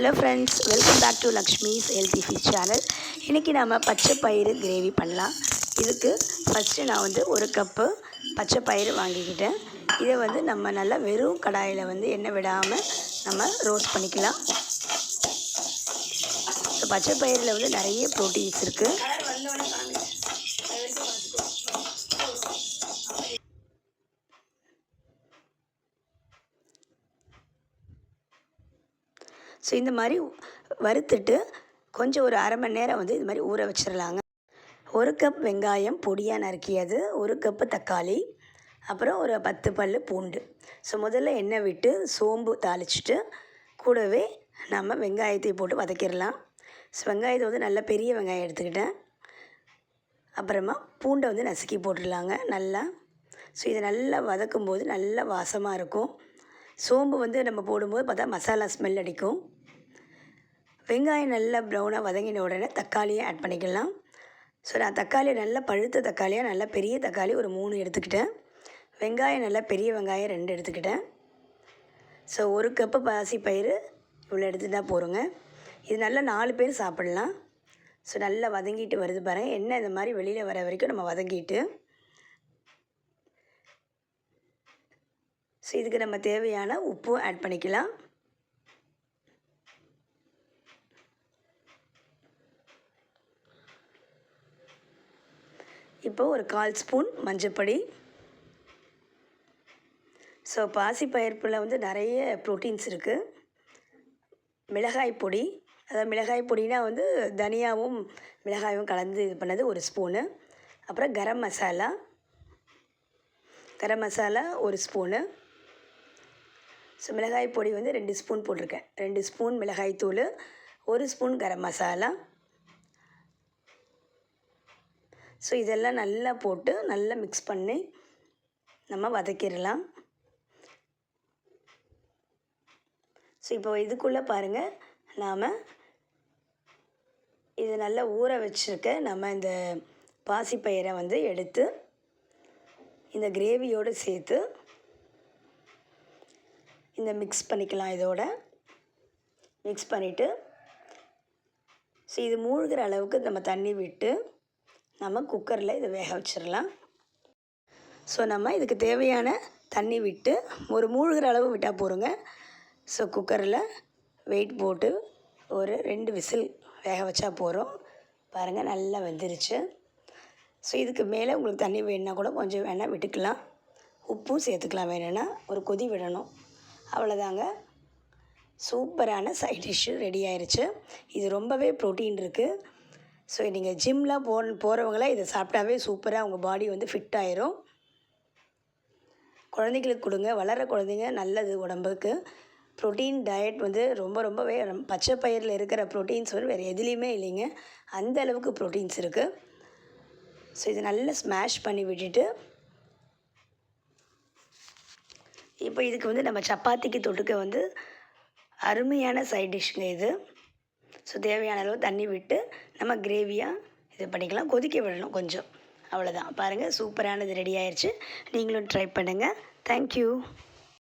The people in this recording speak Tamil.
Hello friends welcome back to Lakshmi's healthy fish channel இன்றைக்கி நாம் பச்சை பயிறு கிரேவி பண்ணலாம். இதுக்கு ஃபஸ்ட்டு நான் வந்து ஒரு கப்பு பச்சை பயிறு வாங்கிக்கிட்டேன். இதை வந்து நம்ம நல்லா வெறும் கடாயில் வந்து எண்ணெய் விடாமல் நம்ம ரோஸ்ட் பண்ணிக்கலாம். ஸோ பச்சை பயிரில் வந்து நிறைய ப்ரோட்டீன்ஸ் இருக்குது ஸோ இந்த மாதிரி வறுத்துட்டு கொஞ்சம் ஒரு அரை மணி நேரம் வந்து இது மாதிரி ஊற வச்சிடலாங்க ஒரு கப் வெங்காயம் பொடியாக நறுக்கியது ஒரு கப்பு தக்காளி அப்புறம் ஒரு பத்து பல் பூண்டு. ஸோ முதல்ல எண்ணெய் விட்டு சோம்பு தாளிச்சிட்டு கூடவே நம்ம வெங்காயத்தை போட்டு வதக்கிடலாம் ஸோ வெங்காயத்தை வந்து நல்லா பெரிய வெங்காயம் எடுத்துக்கிட்டேன். அப்புறமா பூண்டை வந்து நசுக்கி போட்டுடலாங்க நல்லா. ஸோ இதை நல்லா வதக்கும்போது நல்லா நல்ல வாசமாக இருக்கும். சோம்பு வந்து நம்ம போடும்போது பார்த்தா மசாலா ஸ்மெல் அடிக்கும். வெங்காயம் நல்லா ப்ரௌனாக வதங்கின உடனே தக்காளியை ஆட் பண்ணிக்கலாம். ஸோ நான் தக்காளி நல்லா பழுத்த தக்காளியாக நல்லா பெரிய தக்காளி ஒரு மூணு எடுத்துக்கிட்டேன். வெங்காயம் நல்லா பெரிய வெங்காயம் ரெண்டு எடுத்துக்கிட்டேன். ஸோ ஒரு கப்பு பாசி பயிறு இவ்வளோ தான் போகிறோங்க இது நல்லா நாலு பேர் சாப்பிட்லாம். ஸோ நல்லா வதங்கிட்டு வருது பாருங்கள் எண்ணெய் இந்த மாதிரி வெளியில் வர வரைக்கும் நம்ம வதங்கிட்டு ஸோ இதுக்கு நம்ம தேவையான உப்பும் ஆட் பண்ணிக்கலாம். இப்போ ஒரு கால் ஸ்பூன் மஞ்சப்பொடி ஸோ பாசிப்பயிர்ப்பில் வந்து நிறைய ப்ரோட்டீன்ஸ் இருக்குது மிளகாய் பொடி. அதாவது மிளகாய் பொடினா வந்து தனியாவும் மிளகாயும் கலந்து இது பண்ணது ஒரு ஸ்பூனு. அப்புறம் கரம் மசாலா. கரம் மசாலா ஒரு ஸ்பூனு. ஸோ மிளகாய் பொடி வந்து ரெண்டு ஸ்பூன் போட்டிருக்கேன். ரெண்டு ஸ்பூன் மிளகாய் தூள் ஒரு ஸ்பூன் கரம் மசாலா. ஸோ இதெல்லாம் நல்லா போட்டு நல்லா மிக்ஸ் பண்ணி நம்ம வதக்கிடலாம். ஸோ இப்போ இதுக்குள்ளே பாருங்கள் நாம் இது நல்லா ஊற வச்சுருக்க நம்ம இந்த பாசிப்பயிரை வந்து எடுத்து இந்த கிரேவியோடு சேர்த்து இந்த மிக்ஸ் பண்ணிக்கலாம் இதோட. மிக்ஸ் பண்ணிவிட்டு ஸோ இது மூழ்கிற அளவுக்கு நம்ம தண்ணி விட்டு நம்ம குக்கரில் இதை வேக வச்சிடலாம். ஸோ நம்ம இதுக்கு தேவையான தண்ணி விட்டு ஒரு மூழ்கிற அளவு விட்டால் போகிறோங்க ஸோ குக்கரில் வெயிட் போட்டு ஒரு ரெண்டு விசில் வேக வச்சா போகிறோம் பாருங்கள் நல்லா வெந்துருச்சு. ஸோ இதுக்கு மேலே உங்களுக்கு தண்ணி வேணுன்னா கூட கொஞ்சம் வேணால் விட்டுக்கலாம். உப்பும் சேர்த்துக்கலாம் வேணும்னா ஒரு கொதி விடணும். அவ்வளோதாங்க. சூப்பரான சைட் டிஷ்ஷு ரெடி ஆயிடுச்சு இது ரொம்பவே ப்ரோட்டீன் இருக்குது ஸோ நீங்கள் ஜிம்லாம் போ போகிறவங்களாம் இதை சாப்பிட்டாவே சூப்பராக உங்கள் பாடி வந்து ஃபிட் ஆயிரும். குழந்தைங்களுக்கு கொடுங்க. வளர குழந்தைங்க நல்லது உடம்புக்கு. ப்ரோட்டீன் டயட் வந்து ரொம்ப ரொம்பவே பச்சை பயிரில் இருக்கிற ப்ரோட்டீன்ஸ் வந்து வேறு எதுலேயுமே இல்லைங்க. அந்த அளவுக்கு ப்ரோட்டீன்ஸ் இருக்குது ஸோ இதை நல்லா ஸ்மாஷ் பண்ணி விட்டுட்டு இப்போ இதுக்கு வந்து நம்ம சப்பாத்திக்கு தொட்டுக்க வந்து அருமையான சைட் டிஷ்ங்க இது. ஸோ தேவையான அளவு தண்ணி விட்டு நம்ம கிரேவியாக இது பண்ணிக்கலாம். கொதிக்க விடணும் கொஞ்சம். அவ்வளோதான் பாருங்கள் சூப்பரானது ரெடி ஆயிடுச்சு நீங்களும் ட்ரை பண்ணுங்கள் தேங்க்யூ